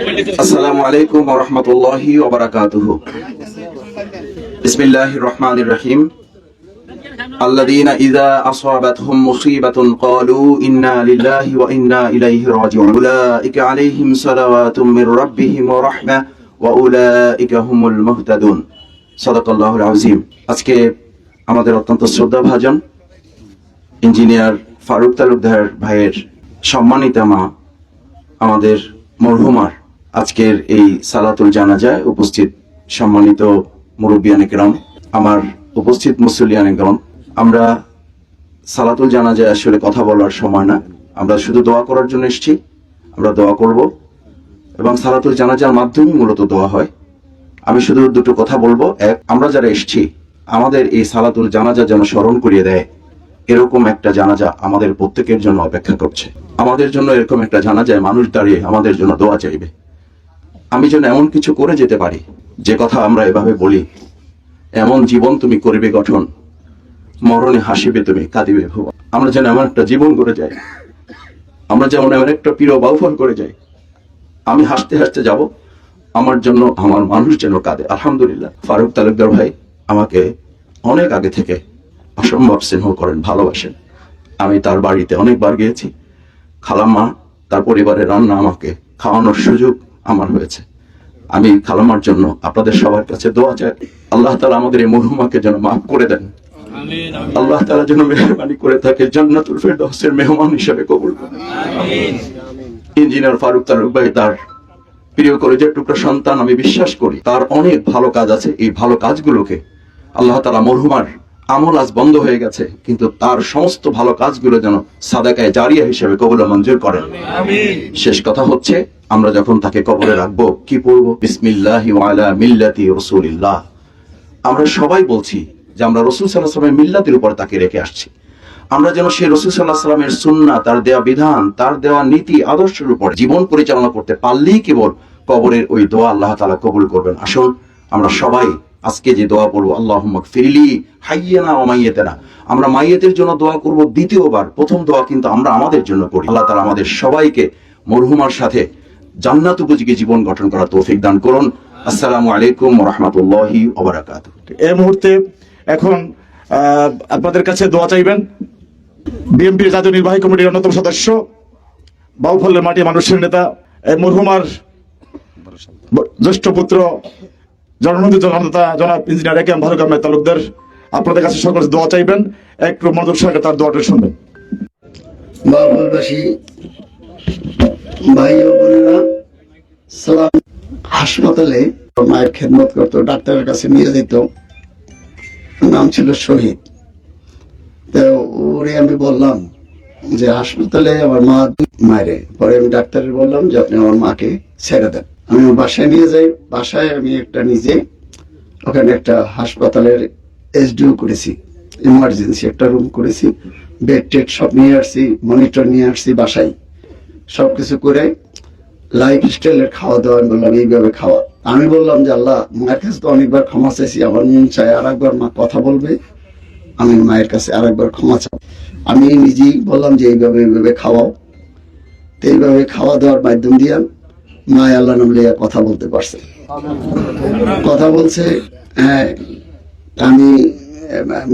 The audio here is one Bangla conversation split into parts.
আসসালামু আলাইকুম ওয়া রাহমাতুল্লাহি ওয়া বারাকাতুহু বিসমিল্লাহির রহমানির রহিম আল্লাযীনা ইযা আসাবাতহুম মুসিবাতুন ক্বালু ইন্না লিল্লাহি ওয়া ইন্না ইলাইহি রাজিউন উলাইকা আলাইহিম সালাওয়াতুম মির রাব্বিহিম ওয়া রাহমাহ ওয়া উলাইকা হুমুল মুহতাদুন সাদাকাল্লাহুল আযীম আজকে আমাদের অত্যন্ত শ্রদ্ধা ভাজন ইঞ্জিনিয়ার ফারুক তালুকদার ভাইয়ের সম্মানিতা মা আমাদের মরহুমার আজকের এই সালাতুল জানাজায় উপস্থিত সম্মানিত মুরব্বিয়ান একরম আমার উপস্থিত মুসলিয়ান একরম আমরা সালাতুল জানাজায় আসলে কথা বলার সময় না। আমরা শুধু দোয়া করার জন্য এসেছি। আমরা দোয়া করব এবং সালাতুল জানাজার মাধ্যমে মূলত দোয়া হয়। আমি শুধু দুটো কথা বলব। এক, আমরা যারা এসেছি, আমাদের এই সালাতুল জানাজা যেন স্মরণ করিয়ে দেয়। এরকম একটা জানাজা আমাদের প্রত্যেকের জন্য অপেক্ষা করছে। আমাদের জন্য এরকম একটা জানাজায় মানুষ দাঁড়িয়ে আমাদের জন্য দোয়া চাইবে। আমি যেন এমন কিছু করে যেতে পারি, যে কথা আমরা এভাবে বলি। এমন জীবন তুমি করিবে গঠন, মরণে হাসিবে তুমি, কাঁদিবে ভুবন। আমরা যেন এমন একটা জীবন করে যাই। আমরা যেমন এমন একটা প্রিয় বাউফল করে যাই। আমি হাসতে হাসতে যাব, আমার জন্য আমার মানুষ যেন কাঁদে। আলহামদুলিল্লাহ। ফারুক তালুকদার ভাই আমাকে অনেক আগে থেকে অসম্ভব স্নেহ করেন, ভালোবাসেন। আমি তার বাড়িতে অনেকবার গিয়েছি। খালাম্মা, তার পরিবারের রান্না আমাকে খাওয়ানোর সুযোগ আমার হয়েছে। আমি খালাম্মার জন্য আপনাদের সবার কাছে দোয়া চাই। আল্লাহ তালা আমাদের এই মরহুমাকে যেন মাফ করে দেন। আল্লাহ তালা যেন মেহরবানি করে থাকে জান্নাতুল ফেরদৌসের মেহমান হিসেবে কবুল করেন। ইঞ্জিনিয়ার ফারুক তালুক ভাই তার প্রিয় কলেজের টুকরা সন্তান আমি বিশ্বাস করি তার অনেক ভালো কাজ আছে। এই ভালো কাজগুলোকে আল্লাহ তালা মরহুমার আমল আজ বন্ধ হয়ে গেছে কিন্তু তার সমস্ত ভালো কাজগুলো যেন সাদাকায় জারিয়া হিসেবে কবুল মঞ্জুর করেন। শেষ কথা হচ্ছে আমরা যখন তাকে কবরে রাখব, কি পড়ব? বিসমিল্লাহ মিল্লাতি আমরা সবাই বলছি যে আমরা রসুল সাল্লাহ মিল্লাতের উপর তাকে রেখে আসছি। আমরা যেন সেই রসুল সাল্লাহ সাল্লামের সুন্না তার দেওয়া বিধান, তার দেওয়া নীতি, আদর্শের উপর জীবন পরিচালনা করতে পারলেই কেবল কবরের ওই দোয়া আল্লাহ তালা কবুল করবেন। আসুন, আমরা সবাই আজকে যে দোয়া পড়ব আল্লাহ ফিরিলি হাইয়েনা ও মাইয়েতেনা। আমরা মাইয়েতের জন্য দোয়া করব দ্বিতীয়বার। প্রথম দোয়া কিন্তু আমরা আমাদের জন্য করি। আল্লাহ তালা আমাদের সবাইকে মরহুমার সাথে জান্নাত উপযোগী জীবন গঠন করার তৌফিক দান করুন। আসসালামু আলাইকুম রহমতুল্লাহি ওবরাকাত এই মুহূর্তে এখন আপনাদের কাছে দোয়া চাইবেন। বিএনপির জাতীয় নির্বাহী কমিটির অন্যতম সদস্য বাউফলের মাটি মানুষের নেতা এই মরহুমার জ্যেষ্ঠ পুত্র জননদী জননেতা জনাব ইঞ্জিনিয়ার একে এম ভারুক আহমেদ তালুকদার আপনাদের কাছে সকল দোয়া চাইবেন। একটু মনোযোগ সহকারে তার দোয়াটা শুনবেন। বাবুলবাসী ভাই ও বোনেরা, সালাম। হাসপাতালে মায়ের খেদমত করতো, ডাক্তারের কাছে নিয়ে যেত। নাম ছিল শহীদ। তো ওরে আমি বললাম যে, হাসপাতালে আমার মা মায়েরে। পরে আমি ডাক্তারের বললাম যে, আপনি আমার মাকে ছেড়ে দেন। আমি বাসায় নিয়ে যাই। বাসায় আমি একটা নিজে ওখানে একটা হাসপাতালের এসডিও করেছি, ইমার্জেন্সি একটা রুম করেছি, বেড টেড সব নিয়ে আসছি, মনিটর নিয়ে আসছি বাসায়। সবকিছু করে লাইফ স্টাইলের খাওয়া দাওয়া বললাম এইভাবে খাওয়া। আমি বললাম যে, আল্লাহ, মায়ের কাছে তো অনেকবার ক্ষমা চাইছি, আমার মন চাই আর একবার মা কথা বলবে, আমি মায়ের কাছে আর একবার ক্ষমা চাই। আমি নিজেই বললাম যে, এইভাবে এইভাবে খাওয়াও। তো এইভাবে খাওয়া দাওয়ার মাধ্যম দিয়ে মায় আল্লাহ নাম লিয়া কথা বলতে পারছে। কথা বলছে হ্যাঁ আমি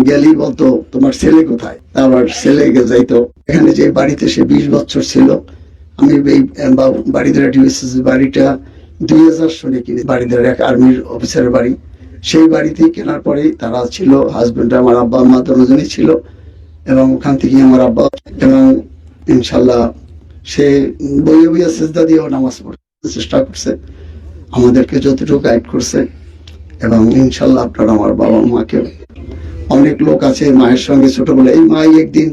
গেলেই বলতো, তোমার ছেলে কোথায়? আবার ছেলে গে যাইতো। এখানে যে বাড়িতে সে বিশ বছর ছিল আমি এই আহ, বা- বাড়িদারা বাড়িটা দুই হাজার সনে কিনে বাড়িদার এক আর্মির অফিসারের বাড়ি। সেই বাড়িতে কেনার পরেই তারা ছিল হাজবেন্ড আমার আব্বা আম্মা দুজনেই ছিল এবং ওখান থেকে আমার আব্বা এবং ইনশাল্লাহ সে বইয়ে বইয়ে সেজদা দিয়েও নামাজ পড়তে চেষ্টা করছে আমাদেরকে যতটুকু গাইড করছে এবং ইনশাল্লাহ আপনারা আমার বাবা মাকে অনেক লোক আছে মায়ের সঙ্গে ছোটবেলা এই মাই একদিন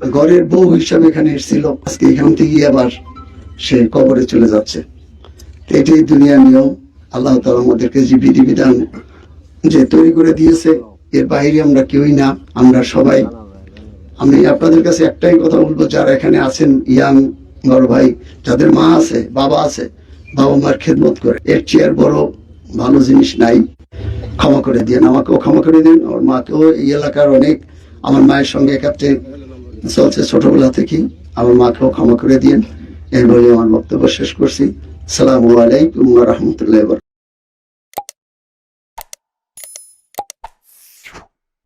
ঘরের বউ হিসাবে এখানে এসেছিল। আজকে এখান থেকে আবার সে কবরে চলে যাচ্ছে। এটাই দুনিয়া নিয়ম। আল্লাহ তালা আমাদেরকে যে বিধিবিধান যে তৈরি করে দিয়েছে। এর বাইরে আমরা কেউই না, আমরা সবাই। আমি আপনাদের কাছে একটাই কথা বলব, যারা এখানে আছেন, ইয়াং, বড় ভাই, যাদের মা আছে, বাবা আছে, বাবা মার খেদমত করে। এর চেয়ার বড় ভালো জিনিস নাই। ক্ষমা করে দিন আমাকেও ক্ষমা করে দিন। আমার মাকেও এই এলাকার অনেক, আমার মায়ের সঙ্গে একাত্রে চলছে ছোটবেলা থেকেই। আমার মাকেও ক্ষমা করে দিন এই বলে আমার বক্তব্য শেষ করছি। সালামু আলাইকুম রহমতুল্লাহ